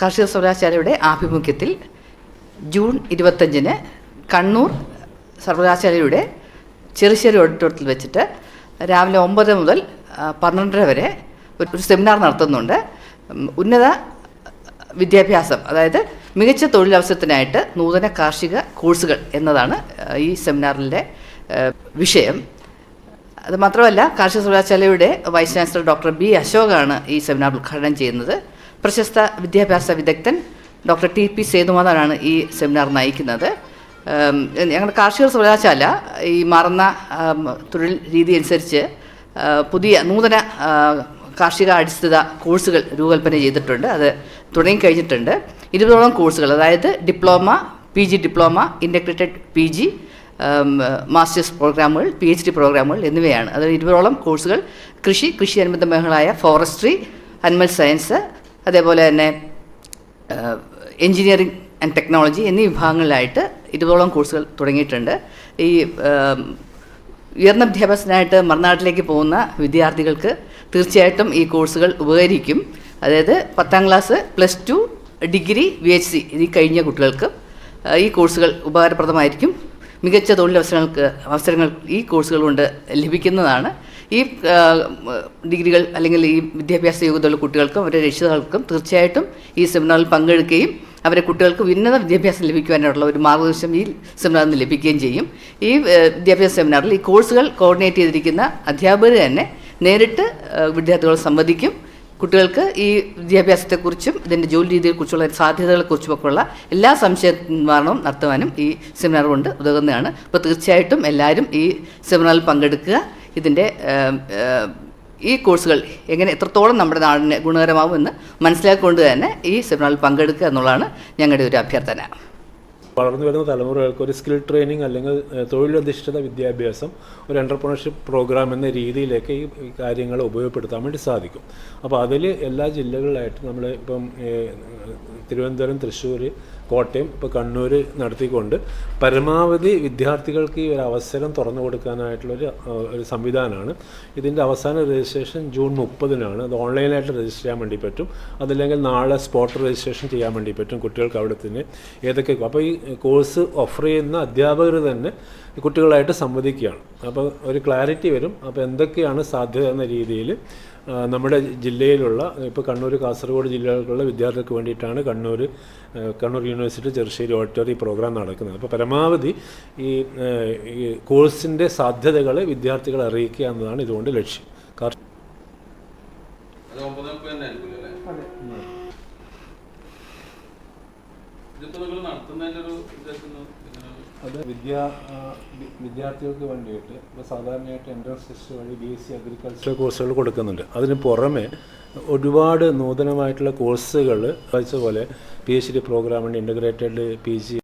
കാർഷിക സർവകലാശാലയുടെ ആഭിമുഖ്യത്തിൽ ജൂൺ ഇരുപത്തഞ്ചിന് കണ്ണൂർ സർവകലാശാലയുടെ ചെറുശ്ശേരി ഓഡിറ്റോറിയത്തിൽ വെച്ചിട്ട് രാവിലെ ഒമ്പത് മുതൽ പന്ത്രണ്ടര വരെ ഒരു സെമിനാർ നടത്തുന്നുണ്ട്. ഉന്നത വിദ്യാഭ്യാസം അതായത് മികച്ച തൊഴിലവസരത്തിനായിട്ട് നൂതന കാർഷിക കോഴ്സുകൾ എന്നതാണ് ഈ സെമിനാറിന്റെ വിഷയം. അത് മാത്രമല്ല കാർഷിക സർവകലാശാലയുടെ വൈസ് ചാൻസലർ ഡോക്ടർ ബി അശോകാണ് ഈ സെമിനാർ ഉദ്ഘാടനം ചെയ്യുന്നത്. പ്രശസ്ത വിദ്യാഭ്യാസ വിദഗ്ധൻ ഡോക്ടർ ടി പി സേതുമാധവനാണ് ഈ സെമിനാർ നയിക്കുന്നത്. ഞങ്ങളുടെ കാർഷിക സർവകലാശാല ഈ മാറുന്ന തൊഴിൽ രീതി അനുസരിച്ച് പുതിയ നൂതന കാർഷിക അടിസ്ഥിത കോഴ്സുകൾ രൂപകൽപ്പന ചെയ്തിട്ടുണ്ട്. അത് തുടങ്ങിക്കഴിഞ്ഞിട്ടുണ്ട് ഇരുപതോളം കോഴ്സുകൾ അതായത് diploma P G diploma integrated P G masters പ്രോഗ്രാമുകൾ പി എച്ച് ഡി പ്രോഗ്രാമുകൾ എന്നിവയാണ്. അത് ഇരുപതോളം കോഴ്സുകൾ കൃഷി കൃഷി അനുബന്ധ മേഖലയായ ഫോറസ്ട്രി അനിമൽ സയൻസ് അതേപോലെ തന്നെ എഞ്ചിനീയറിംഗ് ആൻഡ് ടെക്നോളജി എന്നീ വിഭാഗങ്ങളിലായിട്ട് ഇരുപതോളം കോഴ്സുകൾ തുടങ്ങിയിട്ടുണ്ട്. ഈ ഉയർന്ന വിദ്യാഭ്യാസത്തിനായിട്ട് മറുനാട്ടിലേക്ക് പോകുന്ന വിദ്യാർത്ഥികൾക്ക് തീർച്ചയായിട്ടും ഈ കോഴ്സുകൾ ഉപകരിക്കും. അതായത് പത്താം class plus two degree V H C ഇത് കഴിഞ്ഞ കുട്ടികൾക്ക് ഈ കോഴ്സുകൾ ഉപകാരപ്രദമായിരിക്കും. മികച്ച തൊഴിലവസരങ്ങൾക്ക് അവസരങ്ങൾ ഈ കോഴ്സുകൾ കൊണ്ട് ലഭിക്കുന്നതാണ്. ഈ ഡിഗ്രികൾ അല്ലെങ്കിൽ ഈ വിദ്യാഭ്യാസ യോഗ്യതയുള്ള കുട്ടികൾക്കും അവരുടെ രക്ഷിതാക്കൾക്കും തീർച്ചയായിട്ടും ഈ സെമിനാറിൽ പങ്കെടുക്കുകയും അവരെ കുട്ടികൾക്ക് ഉന്നത വിദ്യാഭ്യാസം ലഭിക്കുവാനുള്ള ഒരു മാർഗദർശനം ഈ സെമിനാറിൽ നിന്ന് ലഭിക്കുകയും ചെയ്യും. ഈ വിദ്യാഭ്യാസ സെമിനാറിൽ ഈ കോഴ്സുകൾ കോർഡിനേറ്റ് ചെയ്തിരിക്കുന്ന അധ്യാപകർ തന്നെ നേരിട്ട് വിദ്യാർത്ഥികളെ സംവദിക്കും. കുട്ടികൾക്ക് ഈ വിദ്യാഭ്യാസത്തെക്കുറിച്ചും ഇതിന്റെ ജോലി രീതിയെക്കുറിച്ചുള്ള സാധ്യതകളെക്കുറിച്ചുമൊക്കെ ഉള്ള എല്ലാ സംശയ നിവാരണവും നടത്തുവാനും ഈ സെമിനാർ കൊണ്ട് ഉതകുന്നതാണ്. അപ്പോൾ തീർച്ചയായിട്ടും എല്ലാവരും ഈ സെമിനാറിൽ പങ്കെടുക്കുക. ഇതിന്റെ ഈ കോഴ്സുകൾ എങ്ങനെ എത്രത്തോളം നമ്മുടെ നാടിന് ഗുണകരമാകുമെന്ന് മനസ്സിലാക്കിക്കൊണ്ട് തന്നെ ഈ സെമിനാറിൽ പങ്കെടുക്കുക എന്നുള്ളതാണ് ഞങ്ങളുടെ ഒരു അഭ്യർത്ഥന. വളർന്നു വരുന്ന തലമുറകൾക്ക് ഒരു സ്കിൽ ട്രെയിനിങ് അല്ലെങ്കിൽ തൊഴിലധിഷ്ഠിത വിദ്യാഭ്യാസം ഒരു എന്റർപ്രണർഷിപ്പ് പ്രോഗ്രാം എന്ന രീതിയിലേക്ക് ഈ കാര്യങ്ങൾ ഉപയോഗപ്പെടുത്താൻ വേണ്ടി സാധിക്കും. അപ്പോൾ അതിൽ എല്ലാ ജില്ലകളിലായിട്ട് നമ്മൾ ഇപ്പം തിരുവനന്തപുരം തൃശ്ശൂർ കോട്ടയം ഇപ്പോൾ കണ്ണൂർ നടത്തിക്കൊണ്ട് പരമാവധി വിദ്യാർത്ഥികൾക്ക് ഈ ഒരു അവസരം തുറന്നു കൊടുക്കാനായിട്ടുള്ളൊരു ഒരു സംവിധാനമാണ്. ഇതിന്റെ അവസാന രജിസ്ട്രേഷൻ ജൂൺ മുപ്പതിനാണ്. അത് ഓൺലൈനായിട്ട് രജിസ്റ്റർ ചെയ്യാൻ വേണ്ടി പറ്റും. അതല്ലെങ്കിൽ നാളെ സ്പോട്ട് രജിസ്ട്രേഷൻ ചെയ്യാൻ വേണ്ടി പറ്റും കുട്ടികൾക്ക് അവിടെ തന്നെ ഏതൊക്കെ അപ്പോൾ ഈ കോഴ്സ് ഓഫർ ചെയ്യുന്ന അധ്യാപകർ തന്നെ കുട്ടികളായിട്ട് സംവദിക്കുകയാണ്. അപ്പോൾ ഒരു ക്ലാരിറ്റി വരും. അപ്പോൾ എന്തൊക്കെയാണ് സാധ്യത എന്ന രീതിയിൽ നമ്മുടെ ജില്ലയിലുള്ള ഇപ്പോൾ കണ്ണൂർ കാസർഗോഡ് ജില്ലകളിലുള്ള വിദ്യാർത്ഥികൾക്ക് വേണ്ടിയിട്ടാണ് Kannur Kannur university Cherussery auditorium program നടക്കുന്നത്. അപ്പോൾ പരമാവധി ഈ കോഴ്സിന്റെ സാധ്യതകളെ വിദ്യാർത്ഥികളെ അറിയിക്കുക എന്നതാണ് ഇതുകൊണ്ട് ലക്ഷ്യം. കാർഷിക അത് വിദ്യാ വിദ്യാർത്ഥികൾക്ക് വേണ്ടിയിട്ട് ഇപ്പോൾ സാധാരണയായിട്ട് എൻട്രൻസ് ടെസ്റ്റ് വഴി ബി എസ് സി അഗ്രികൾച്ചർ കോഴ്സുകൾ കൊടുക്കുന്നുണ്ട്. അതിന് പുറമെ ഒരുപാട് നൂതനമായിട്ടുള്ള കോഴ്സുകൾ പോലെ പി എച്ച് ഡി പ്രോഗ്രാമുണ്ട് ഇന്റഗ്രേറ്റഡ് പി ജി